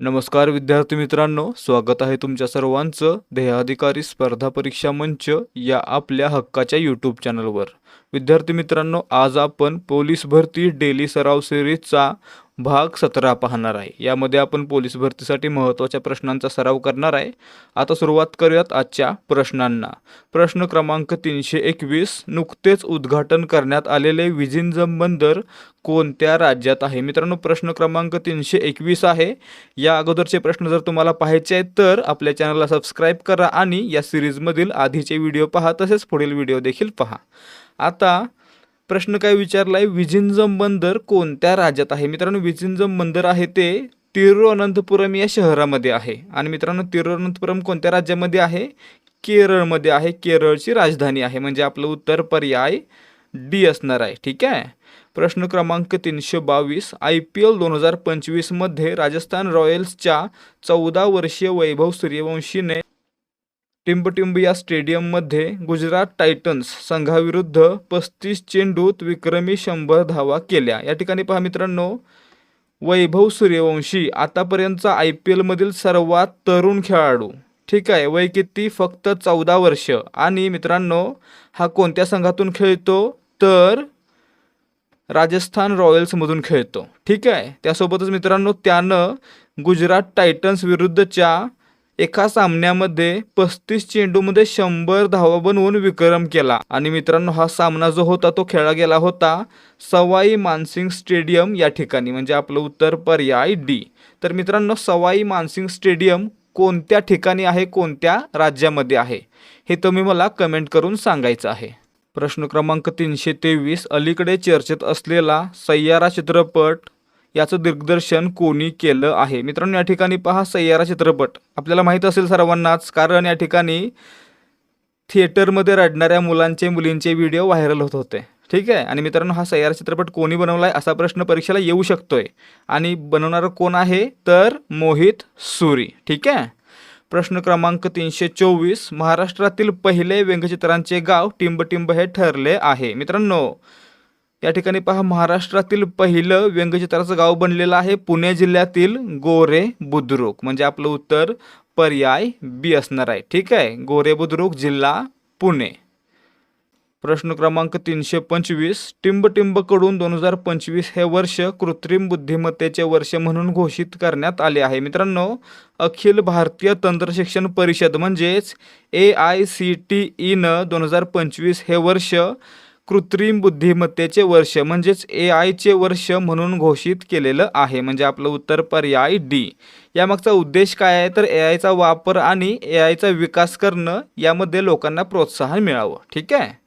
नमस्कार विद्यार्थी मित्रांनो. स्वागत आहे तुमच्या सर्वांचं ध्येयाधिकारी स्पर्धा परीक्षा मंच या आपल्या हक्काच्या यूट्यूब चॅनलवर विद्यार्थी मित्रांनो आज आपण पोलीस भरती डेली सराव सिरीजचा भाग सतरा पाहणार आहे. यामध्ये आपण पोलीस भरतीसाठी महत्त्वाच्या प्रश्नांचा सराव करणार आहे. आता सुरुवात करूयात आजच्या प्रश्नांना. प्रश्न क्रमांक तीनशे एकवीस नुकतेच उद्घाटन करण्यात आलेले विजिंजम बंदर कोणत्या राज्यात आहे? मित्रांनो प्रश्न क्रमांक तीनशे एकवीस आहे. या अगोदरचे प्रश्न जर तुम्हाला पाहायचे आहेत तर आपल्या चॅनलला सबस्क्राईब करा आणि या सिरीजमधील आधीचे व्हिडिओ पहा तसेच पुढील व्हिडिओ देखील पहा. आता प्रश्न काय विचारला आहे विजिंजम बंदर कोणत्या राज्यात आहे? मित्रांनो विजिंजम बंदर आहे ते तिरुअनंतपुरम या शहरामध्ये आहे. आणि मित्रांनो तिरुअनंतपुरम कोणत्या राज्यामध्ये आहे? केरळमध्ये आहे. केरळची राजधानी आहे. म्हणजे आपलं उत्तर पर्याय डी असणार आहे. ठीक आहे? प्रश्न क्रमांक तीनशे बावीस. आय पी एल दोन हजार पंचवीसमध्ये राजस्थान रॉयल्सच्या चौदा वर्षीय वैभव सूर्यवंशीने टिंबटिंब या स्टेडियममध्ये गुजरात टायटन्स संघाविरुद्ध पस्तीस चेंडूत विक्रमी शंभर धावा केल्या. या ठिकाणी पहा मित्रांनो वैभव सूर्यवंशी आतापर्यंतचा आय पी एलमधील सर्वात तरुण खेळाडू. ठीक आहे वय किती? फक्त चौदा वर्ष. आणि मित्रांनो हा कोणत्या संघातून खेळतो? तर राजस्थान रॉयल्समधून खेळतो. ठीक आहे त्यासोबतच मित्रांनो त्यानं गुजरात टायटन्स विरुद्धच्या एका सामन्यामध्ये पस्तीस चेंडूमध्ये शंभर धावा बनवून विक्रम केला. आणि मित्रांनो हा सामना जो होता तो खेळला गेला होता सवाई मानसिंग स्टेडियम या ठिकाणी म्हणजे आपलं उत्तर पर्याय डी. तर मित्रांनो सवाई मानसिंग स्टेडियम कोणत्या ठिकाणी आहे कोणत्या राज्यामध्ये आहे? हे तुम्ही मला कमेंट करून सांगायचं आहे. प्रश्न क्रमांक तीनशे तेवीस अलीकडे चर्चेत असलेला सय्यारा चित्रपट याचं दिग्दर्शन कोणी केलं आहे? मित्रांनो या ठिकाणी पहा सय्यारा चित्रपट. आपल्याला माहीत असेल सर्वांनाच कारण या ठिकाणी थिएटरमध्ये रडणाऱ्या मुलांचे मुलींचे व्हिडिओ व्हायरल होत होते. ठीक आहे? आणि मित्रांनो हा सय्यारा चित्रपट कोणी बनवला आहे असा प्रश्न परीक्षेला येऊ शकतोय. आणि बनवणारं कोण आहे? तर मोहित सुरी. ठीक आहे? प्रश्न क्रमांक तीनशे चोवीस. महाराष्ट्रातील पहिले व्यंगचित्रांचे गाव टिंबटिंब हे ठरले आहे. मित्रांनो या ठिकाणी पहा महाराष्ट्रातील पहिलं व्यंगचित्राचं गाव बनलेलं आहे. पुणे जिल्ह्यातील गोरे बुद्रुक. म्हणजे आपलं उत्तर पर्याय बी असणार आहे. ठीक आहे? गोरे बुद्रुक जिल्हा पुणे. प्रश्न क्रमांक तीनशे पंचवीस. टिंबटिंबकडून दोन हजार पंचवीस हे वर्ष कृत्रिम बुद्धिमत्तेचे वर्ष म्हणून घोषित करण्यात आले आहे. मित्रांनो अखिल भारतीय तंत्रशिक्षण परिषद म्हणजेच ए आय सी टी ईनं दोन हजार पंचवीस हे वर्ष कृत्रिम बुद्धिमत्तेचे वर्ष म्हणजेच ए आयचे वर्ष म्हणून घोषित केलेलं आहे. म्हणजे आपलं उत्तर पर्याय डी यामागचा उद्देश काय आहे? तर ए आयचा वापर आणि ए आयचा विकास करणं यामध्ये लोकांना प्रोत्साहन मिळावं. ठीक आहे?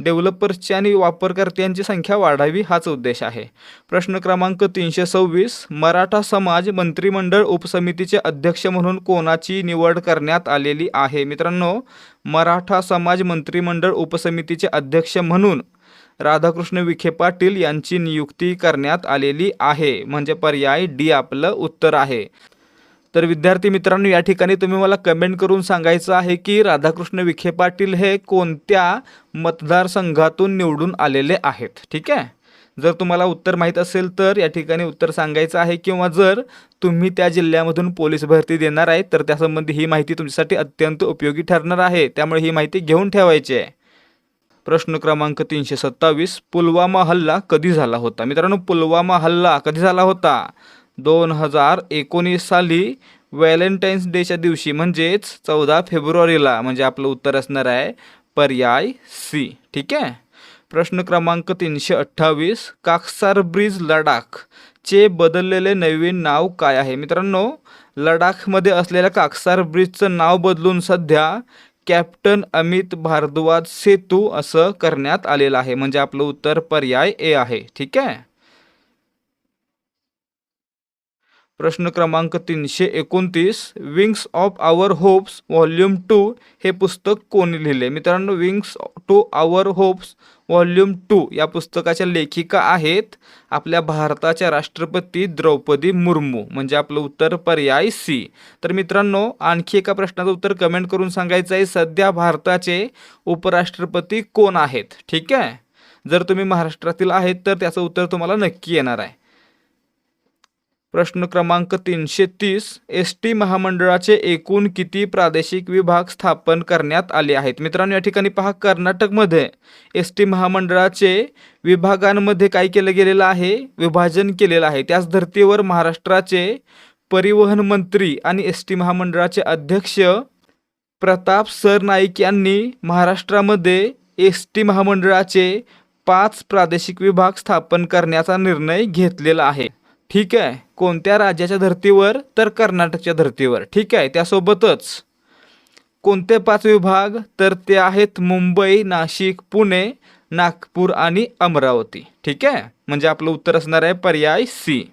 डेव्हलपर्सची आणि वापरकर्त्यांची संख्या वाढावी हाच उद्देश आहे. प्रश्न क्रमांक तीनशे सव्वीस मराठा समाज मंत्रिमंडळ उपसमितीचे अध्यक्ष म्हणून कोणाची निवड करण्यात आलेली आहे? मित्रांनो मराठा समाज मंत्रिमंडळ उपसमितीचे अध्यक्ष म्हणून राधाकृष्ण विखे पाटील यांची नियुक्ती करण्यात आलेली आहे. म्हणजे पर्याय डी आपलं उत्तर आहे. तर विद्यार्थी मित्रांनो या ठिकाणी तुम्ही मला कमेंट करून सांगायचं आहे की राधाकृष्ण विखे पाटील हे कोणत्या मतदारसंघातून निवडून आलेले आहेत? ठीक आहे? जर तुम्हाला उत्तर माहीत असेल तर या ठिकाणी उत्तर सांगायचं आहे किंवा जर तुम्ही त्या जिल्ह्यामधून पोलीस भरती देणार आहे तर त्यासंबंधी ही माहिती तुमच्यासाठी अत्यंत उपयोगी ठरणार आहे. त्यामुळे ही माहिती घेऊन ठेवायची आहे. प्रश्न क्रमांक तीनशे सत्तावीस पुलवामा हल्ला कधी झाला होता? मित्रांनो पुलवामा हल्ला कधी झाला होता? दोन हजार एकोणीस साली व्हॅलेंटाईन्स डेच्या दिवशी म्हणजेच चौदा फेब्रुवारीला म्हणजे आपलं उत्तर असणार आहे पर्याय सी. ठीक आहे? प्रश्न क्रमांक तीनशे अठ्ठावीस काकसार ब्रिज लडाख चे बदललेले नवीन नाव काय आहे? मित्रांनो लडाखमध्ये असलेल्या काकसार ब्रिजचं नाव बदलून सध्या कॅप्टन अमित भारद्वाज सेतू असं करण्यात आलेलं आहे. म्हणजे आपलं उत्तर पर्याय ए आहे. ठीक आहे? प्रश्न क्रमांक तीनशे एकोणतीस wings of our hopes volume two हे पुस्तक कोणी लिहिले? मित्रांनो wings to our hopes volume two या पुस्तकाच्या लेखिका आहेत आपल्या भारताच्या राष्ट्रपती द्रौपदी मुर्मू म्हणजे आपलं उत्तर पर्याय सी तर मित्रांनो आणखी एका प्रश्नाचं उत्तर कमेंट करून सांगायचं आहे सध्या भारताचे उपराष्ट्रपती कोण आहेत? ठीक आहे? जर तुम्ही महाराष्ट्रातील आहेत तर त्याचं उत्तर तुम्हाला नक्की येणार आहे. प्रश्न क्रमांक तीनशे तीस एस टी महामंडळाचे एकूण किती प्रादेशिक विभाग स्थापन करण्यात आले आहेत? मित्रांनो या ठिकाणी पहा कर्नाटकमध्ये एस टी महामंडळाचे विभागांमध्ये काय केलं गेलेलं आहे? विभाजन केलेलं आहे. त्याच धर्तीवर महाराष्ट्राचे परिवहन मंत्री आणि एस टी महामंडळाचे अध्यक्ष प्रताप सरनाईक यांनी महाराष्ट्रामध्ये एस टी महामंडळाचे पाच प्रादेशिक विभाग स्थापन करण्याचा निर्णय घेतलेला आहे. ठीक आहे. कोणत्या राज्याच्या धर्तीवर तर कर्नाटकच्या धर्तीवर. ठीक आहे. त्यासोबतच कोणते पाच विभाग तर ते आहेत मुंबई नाशिक पुणे नागपूर आणि अमरावती. ठीक आहे. म्हणजे आपलं उत्तर असणार आहे पर्याय सी.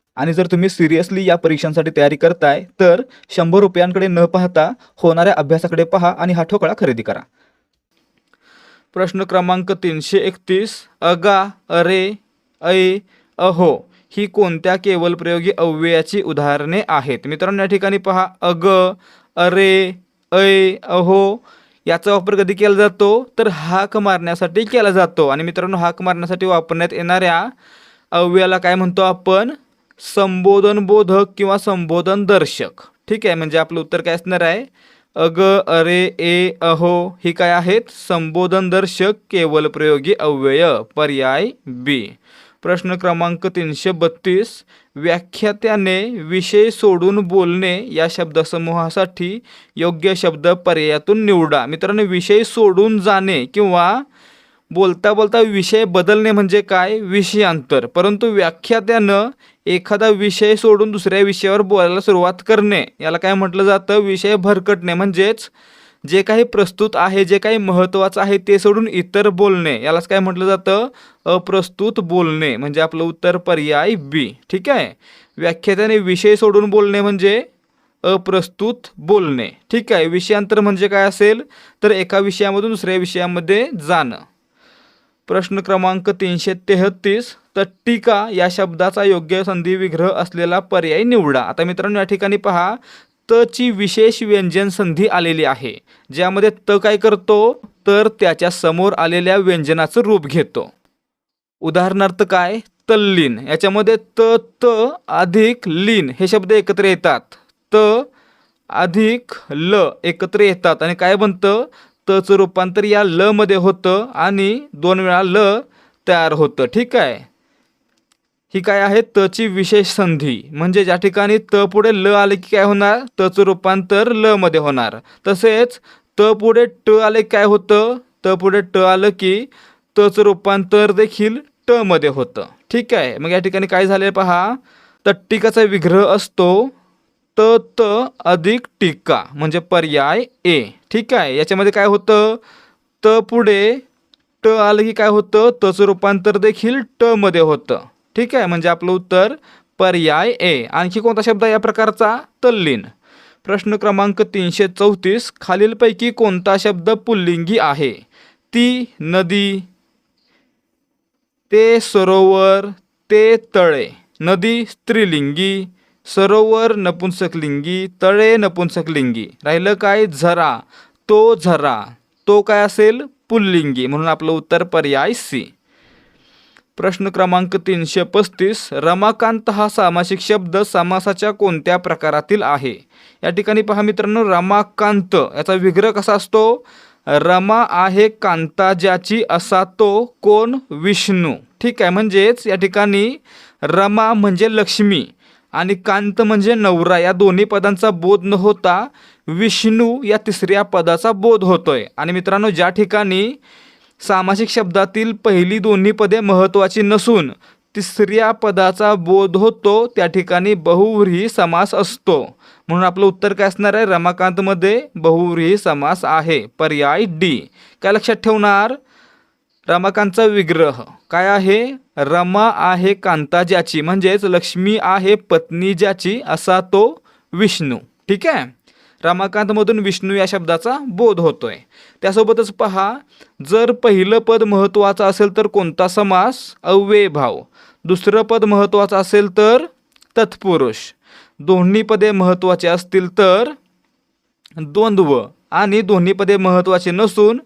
आणि जर तुम्ही सिरियसली या परीक्षांसाठी तयारी करताय तर शंभर रुपयांकडे न पाहता होणाऱ्या अभ्यासाकडे पहा आणि हा ठोकळा खरेदी करा. प्रश्न क्रमांक तीनशे एकतीस अगा अरे ऐ अहो ही कोणत्या केवल प्रयोगी अव्ययाची उदाहरणे आहेत? मित्रांनो या ठिकाणी पहा अग अरे ऐ अहो याचा वापर कधी केला जातो? तर हाक मारण्यासाठी केला जातो. आणि मित्रांनो हाक मारण्यासाठी वापरण्यात येणाऱ्या अव्ययाला काय म्हणतो आपण? संबोधन बोधक किंवा संबोधन दर्शक ठीक आहे म्हणजे आपलं उत्तर काय असणार आहे? अग अरे ए अहो ही काय आहेत? संबोधन दर्शक केवल प्रयोगी अव्यय पर्याय बी प्रश्न क्रमांक तीनशे बत्तीस. व्याख्यात्याने विषय सोडून बोलणे या शब्दसमूहासाठी योग्य शब्द पर्यायातून निवडा. मित्रांनो विषय सोडून जाणे किंवा बोलता बोलता विषय बदलणे म्हणजे काय? विषयांतर. परंतु व्याख्यात्यानं एखादा विषय सोडून दुसऱ्या विषयावर बोलायला सुरुवात करणे. याला काय म्हटलं जातं? विषय भरकटणे. म्हणजेच जे काही प्रस्तुत आहे जे काही महत्त्वाचं आहे ते सोडून इतर बोलणे. यालाच काय म्हटलं जातं? अप्रस्तुत बोलणे. म्हणजे आपलं उत्तर पर्याय बी ठीक आहे? व्याख्यात्याने विषय सोडून बोलणे म्हणजे अप्रस्तुत बोलणे. ठीक आहे? विषयांतर म्हणजे काय असेल? तर एका विषयामधून दुसऱ्या विषयामध्ये जाणं. प्रश्न क्रमांक तीनशे तेहत्तीस तर टीका या शब्दाचा योग्य संधी विग्रह असलेला पर्याय निवडा. आता मित्रांनो या ठिकाणी पहा त ची विशेष व्यंजन संधी आलेली आहे. ज्यामध्ये त काय करतो? तर त्याच्यासमोर आलेल्या व्यंजनाचं रूप घेतो. उदाहरणार्थ काय? तल्लीन. याच्यामध्ये त त अधिक लीन हे शब्द एकत्र येतात. त अधिक ल एकत्र येतात. आणि काय बनतं? तचं रूपांतर या ल मध्ये होतं आणि दोन वेळा ल तयार होतं. ठीक आहे? ही काय आहे? तची विशेष संधी. म्हणजे ज्या ठिकाणी त पुढे ल आले की काय होणार? तचं रूपांतर ल मध्ये होणार. तसेच त पुढे ट आले काय होतं? त पुढे ट आलं की तचं रूपांतर देखील ट मध्ये होतं. ठीक आहे? मग या ठिकाणी काय झाले पहा? तट्टिकाचा विग्रह असतो. त त अधिक टीका म्हणजे पर्याय ए. ठीक आहे? याच्यामध्ये काय होतं? त पुढे ट आलं की काय होतं? तचं रूपांतर देखील ट मध्ये होतं. ठीक आहे? म्हणजे आपलं उत्तर पर्याय ए. आणखी कोणता शब्द आहे या प्रकारचा? तल्लीन. प्रश्न क्रमांक तीनशे चौतीस. खालीलपैकी कोणता शब्द पुल्लिंगी आहे? ती नदी ते सरोवर ते तळे. नदी स्त्रीलिंगी. सरोवर नपुंसकलिंगी तळे नपुंसकलिंगी. राहिलं काय? झरा. तो झरा. तो काय असेल? पुल्लिंगी. म्हणून आपलं उत्तर पर्याय सी. प्रश्न क्रमांक तीनशे पस्तीस. रमाकांत हा सामासिक शब्द समासाच्या कोणत्या प्रकारातील आहे? या ठिकाणी पहा मित्रांनो रमाकांत. याचा विग्रह कसा असतो? रमा आहे कांता ज्याची असा तो कोण? विष्णू. ठीक आहे म्हणजेच या ठिकाणी रमा म्हणजे लक्ष्मी. आणि कांत म्हणजे नवरा. या दोन्ही पदांचा बोध न होता विष्णू या तिसऱ्या पदाचा बोध होतोय. आणि मित्रांनो ज्या ठिकाणी सामासिक शब्दातील पहिली दोन्ही पदे महत्त्वाची नसून तिसऱ्या पदाचा बोध होतो त्या ठिकाणी बहुव्रीही समास असतो. म्हणून आपलं उत्तर काय असणार आहे? रमाकांतमध्ये बहुव्रीही समास आहे. पर्याय डी. काय लक्षात ठेवणार? रमाकांतचा विग्रह. काय आहे? रमा आहे कांता ज्याची म्हणजेच लक्ष्मी आहे पत्नी ज्याची असा तो विष्णू. ठीक आहे? रमाकांतमधून विष्णू या शब्दाचा बोध होतोय. त्यासोबतच पहा जर पहिलं पद महत्त्वाचं असेल तर कोणता समास? अव्यय भाव दुसरं पद महत्त्वाचं असेल तर तत्पुरुष. दोन्ही पदे महत्त्वाचे असतील तर द्वंद्व. आणि दोन्ही पदे महत्त्वाचे नसून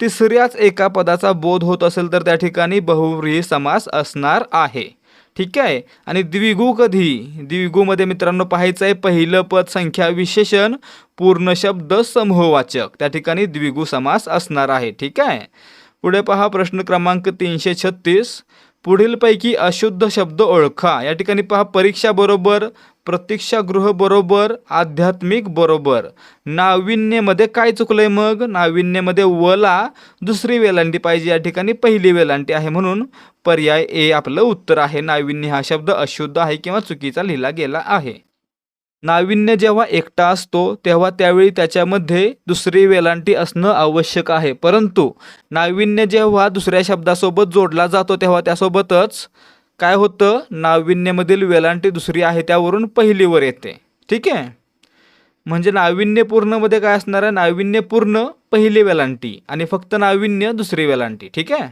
तिसऱ्याच एका पदाचा बोध होत असेल तर त्या ठिकाणी बहुव्रीही समास असणार आहे. ठीक आहे? आणि द्विगु कधी? द्विगुमध्ये मित्रांनो पाहायचं आहे पहिलं पद संख्या विशेषण पूर्ण शब्द समूहवाचक. त्या ठिकाणी द्विगु समास असणार आहे. ठीक आहे? पुढे पहा प्रश्न क्रमांक तीनशे छत्तीस. पुढीलपैकी अशुद्ध शब्द ओळखा. या ठिकाणी पहा परीक्षा बरोबर प्रतीक्षागृह बरोबर आध्यात्मिक बरोबर. नाविन्यमध्ये काय चुकलंय मग? नाविन्यमध्ये वला दुसरी वेलांटी पाहिजे. या ठिकाणी पहिली वेलांटी आहे म्हणून पर्याय ए आपलं उत्तर आहे. नाविन्य हा शब्द अशुद्ध आहे किंवा चुकीचा लिहिला गेला आहे. नाविन्य जेव्हा एकटा असतो तेव्हा त्यावेळी त्याच्यामध्ये दुसरी वेलांटी असणं आवश्यक आहे. परंतु नाविन्य जेव्हा दुसऱ्या शब्दासोबत जोडला जातो तेव्हा त्यासोबतच काय होतं? नाविन्यमधील वेलांटी दुसरी आहे त्यावरून पहिलीवर येते. ठीक आहे? म्हणजे नाविन्यपूर्णमध्ये काय असणार आहे? नाविन्यपूर्ण पहिली वेलांटी आणि फक्त नाविन्य दुसरी वेलांटी. ठीक आहे?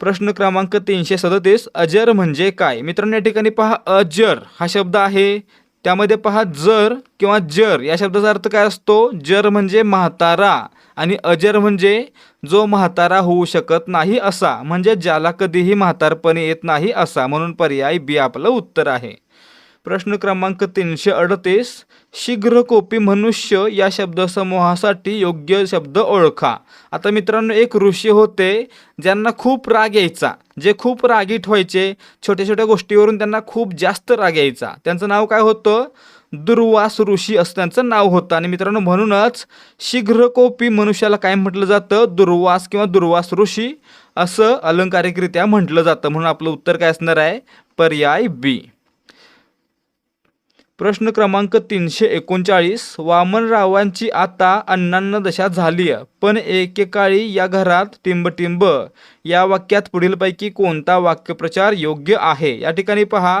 प्रश्न क्रमांक तीनशे सदतीस अजर म्हणजे काय? मित्रांनो या ठिकाणी पहा अजर हा शब्द आहे. त्यामध्ये पहा जर किंवा जर या शब्दाचा अर्थ काय असतो? जर म्हणजे म्हातारा आणि अजर म्हणजे जो म्हातारा होऊ शकत नाही असा म्हणजे ज्याला कधीही म्हातारपणे येत नाही असा म्हणून पर्याय बी आपलं उत्तर आहे. प्रश्न क्रमांक तीनशे अडतीस शीघ्रकोपी मनुष्य या शब्दसमूहासाठी योग्य शब्द ओळखा. आता मित्रांनो एक ऋषी होते ज्यांना खूप राग यायचा. जे खूप रागीट व्हायचे छोट्या छोट्या गोष्टीवरून त्यांना खूप जास्त राग यायचा. त्यांचं नाव काय होतं? दुर्वास ऋषी असं त्यांचं नाव होतं. आणि मित्रांनो म्हणूनच शीघ्रकोपी मनुष्याला काय म्हटलं जातं? दुर्वास किंवा दुर्वास ऋषी असं अलंकारिकरित्या म्हटलं जातं. म्हणून आपलं उत्तर काय असणार आहे? पर्याय बी. प्रश्न क्रमांक तीनशे एकोणचाळीस. वामनरावांची आता अण्णांना दशा झाली पण एकेकाळी या घरात टिंबटिंब. या वाक्यात पुढीलपैकी कोणता वाक्यप्रचार योग्य आहे? या ठिकाणी पहा.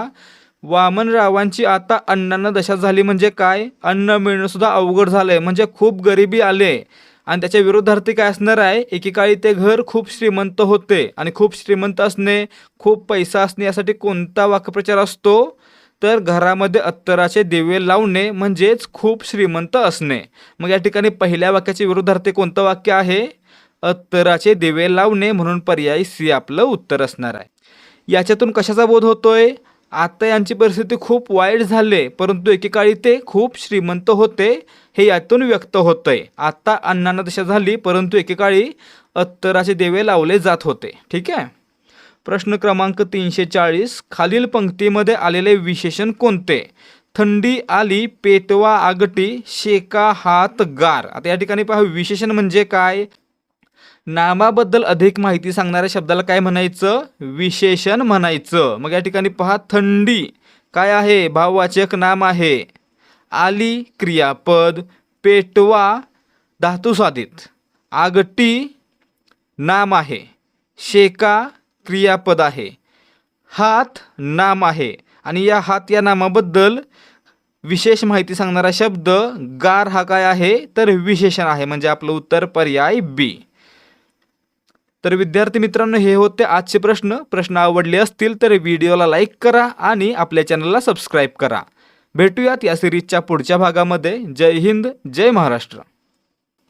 वामनरावांची आता अण्णांना दशा झाली म्हणजे काय? अन्न मिळणंसुद्धा अवघड झालं आहे म्हणजे खूप गरिबी आले. आणि त्याच्या विरोधार्थी काय असणार आहे? एकेकाळी ते घर खूप श्रीमंत होते. आणि खूप श्रीमंत असणे खूप पैसा असणे यासाठी कोणता वाक्यप्रचार असतो? तर घरामध्ये अत्तराचे दिवे लावणे म्हणजेच खूप श्रीमंत असणे. मग या ठिकाणी पहिल्या वाक्याचे विरोधार्थी कोणतं वाक्य आहे? अत्तराचे दिवे लावणे म्हणून पर्याय सी आपलं उत्तर असणार आहे. याच्यातून कशाचा बोध होतोय? आता यांची परिस्थिती खूप वाईट झाले परंतु एकेकाळी ते खूप श्रीमंत होते हे यातून व्यक्त होतंय. आता अण्णांना दशा झाली परंतु एकेकाळी अत्तराचे देवे लावले जात होते. ठीक आहे? प्रश्न क्रमांक तीनशे चाळीस खालील पंक्तीमध्ये आलेले विशेषण कोणते? थंडी आली पेटवा आगटी शेका हात गार. आता या ठिकाणी पहा विशेषण म्हणजे काय? नामाबद्दल अधिक माहिती सांगणाऱ्या शब्दाला काय म्हणायचं? विशेषण म्हणायचं. मग या ठिकाणी पहा थंडी काय आहे? भाववाचक नाम आहे. आली क्रियापद पेटवा धातुसाधित आगटी नाम आहे. शेका क्रियापद आहे. हात नाम आहे. आणि या हात या नामाबद्दल विशेष माहिती सांगणारा शब्द गार हा काय आहे? तर विशेषण आहे. म्हणजे आपलं उत्तर पर्याय बी तर विद्यार्थी मित्रांनो हे होते आजचे प्रश्न. प्रश्न आवडले असतील तर व्हिडिओला लाईक करा आणि आपल्या चॅनलला सबस्क्राईब करा. भेटूयात या सिरीजच्या पुढच्या भागामध्ये. जय हिंद जय महाराष्ट्र.